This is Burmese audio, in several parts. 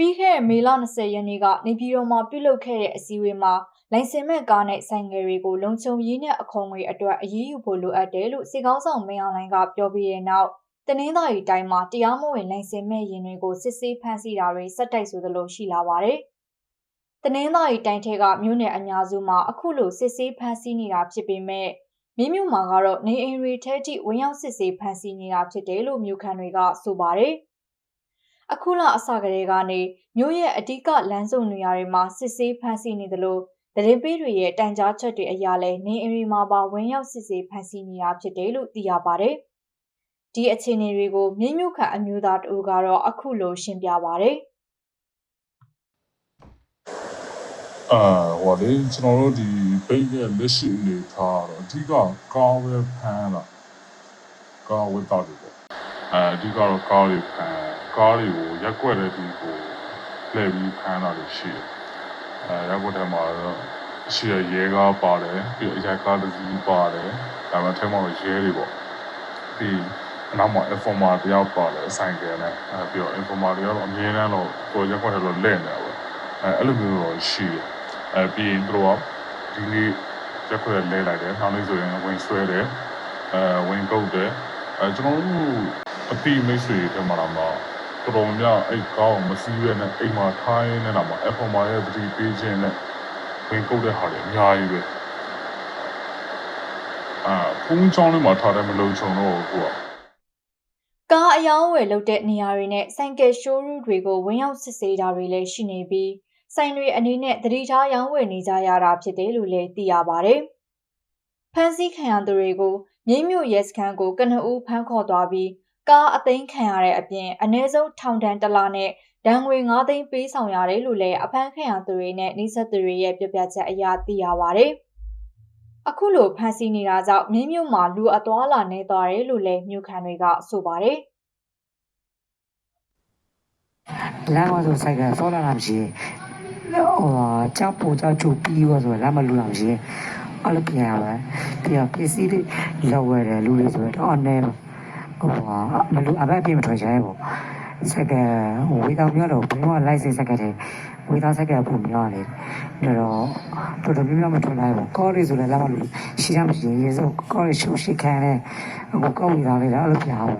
ပြီးခဲ့တဲ့မေလ20ရက်နေ့ကနေပြည်တော်မှာပြုလုပ်ခဲ့တဲ့အစည်းအဝေးမှာလိုင်စင်မဲ့ကားနဲ့ဆိုင်ငယ်တွေကိုလုံခြုံရေးနဲ့အခွန်ငွေအတွက်အရေးယူဖို့လိုအပ်တယ်လို့စေကောင်းဆောင်မင်းအောင်လှိုင်ကပြောပြီးတဲ့နောက်တနင်္သာရီတိုင်းမှာတရားမဝင်လိုင်စင်မဲ့ရင်တွေကိုစစ်ဆေးဖမ်းဆီးတာတွေစက်တိုက်ဆိုသလိုရှိလာပါတယ်။တနင်္သာရီတိုင်းထက်ကမြို့နယ်အများစုမှာအခုလိုစစ်ဆေးဖမ်းဆီးနေတာဖြစ်ပေမဲ့မြင်းမြို့မှာကတော့နေအိမ်တွေထဲထိဝင်ရောက်စစ်ဆေးဖမ်းဆီးနေတာဖြစ်တယ်လို့မြို့ခံတွေကဆိုပါတယ်။ အခုလအစကတည်းကနေမြို့ရဲ့အဓိကလမ်းစုံနေရာတွေမှာစစ်ဆေးဖမ်းဆီးနေသလိုတရင်ပေးတွေရဲ့တိုင်ကြားချက်တွေအရလဲနေအိမ်တွေမှာပါဝင်ရောက်စစ်ဆေးဖမ်းဆီးနေတာဖြစ်တယ်လို့သိရပါတယ်။ဒီအခြေအနေတွေကိုမြင်းမြို့ခံအမျိုးသားတအူကတော့အခုလိုရှင်းပြပါတယ်။အာဟိုလေကျွန်တော်တို့ဒီဘိတ်ရဲ့လက်ရှိအနေထားတော့အဓိကကားပဲဖမ်းတာကားဝတ်တာတွေပေါ့အဲအဓိကတော့ကားတွေဖမ်း ကားတွေကိုရက်ွက်တဲ့ဒီကိုလှည့်ပြီးဖမ်းတာတွေရှိတယ်အဲရက်ွက်ထဲမှာတော့ရှိရရဲကားပါတယ်ပြီးအရိုက်ကားတစ်စီးပါတယ်ဒါမှထဲမှာတော့ရဲတွေပေါ့ပြီးနောက်မှာ informer တယောက်ပါတယ်အဆိုင်ကယ်နဲ့အဲပြီးတော့ informer တွေကတော့အမြဲတမ်းတော့ကိုရက်ွက်ထဲတော့လဲ့နေတာပဲအဲအဲ့လိုမျိုးတော့ရှိတယ်အဲပြီးရင်တို့ကဒီနေ့ရက်ခွဲလဲလိုက်တယ်နောက်နေ့ဆိုရင်ဝင်ဆွဲတယ်အဲဝင်ကုတ်တယ်အဲကျွန်တော်တို့အတိမိတ်ဆွေတွေမှာတော့ တော်တော်များအဲ့ကောင်းမစည်းရနဲ့အိမ်မှာထိုင်းနေတာမှာအဖေမာရဲ့ပတိပေးခြင်းနဲ့ဝင်ကုတ်တဲ့ဟာတွေအများကြီးပဲအာဖုန်းချောင်းလေးမှာထားတယ်မလုံချုံတော့ဘူးကွာကားအယောင်းအဝယ်လုပ်တဲ့နေရာတွေနဲ့ဆိုင်ကယ်ရှိုးရူးတွေကိုဝင်ရောက်စစ်ဆေးတာတွေလည်းရှိနေပြီးဆိုင်တွေအနေနဲ့သတိထားရောင်းဝယ်နေကြရတာဖြစ်တယ်လို့လည်းသိရပါဗျ။ဖမ်းဆီးခံရသူတွေကိုမြိတ်မြို့ရဲစခန်းကိုကနဦးဖမ်းခေါ်သွားပြီး ကားအသိမ်းခံရတဲ့အပြင်အ ਨੇ ဆုံးထောင်ဒဏ်တစ်လနဲ့ဒဏ်ငွေ9သိန်းပေးဆောင်ရတယ်လို့လည်းအဖမ်းခံရသူတွေနဲ့နှိစက်သူတွေရဲ့ပြောပြချက်အရသိရပါဗျ။အခုလိုဖမ်းဆီးနေတာကြောင့်မြင်းမြို့မှာလူအသွားလာနေသွားတယ်လို့လည်းမြို့ခံတွေကဆိုပါတယ်လမ်းမှာဆိုဆိုင်ကဆောလာတာမရှိဘူးဟိုကြောက်ပူကြောက်ချူပြီးရောဆိုလမ်းမလူတာမရှိဘူးအဲ့လိုပြန်ရပါပြီးတော့ပစ္စည်းတွေလောက်ရတယ်လူတွေဆိုတော့အနေ ဟိုမလူအဘက်ပြေမထွက်ချင်ဘူးစက်ကဝေးတော်မျိုးတော့ဘယ်မှာလိုက်စေစက်ကတည်းဝေးတော်စက်ကပုံများလေတော့တော်တော်များများမထွက်နိုင်ဘူးကောရီဆိုလည်းလမ်းမလူရှိရမရှိရေဆိုကောရီရှုရှိခံတယ်အခုကောက်နေတာလေအဲ့လိုပြန်အောင်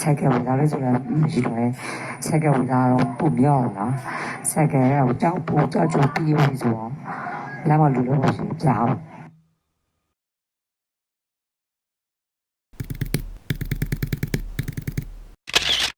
စက်ကဝေးတော်လေးဆိုလည်းမရှိတော့စက်ကဝလာတော့ပုံမြောက်လားစက်ကဟိုကြောက်ပူကြောက်ချူပြီးပြီဆိုတော့လမ်းမလူလို့ရှိရင်ကြားဘူး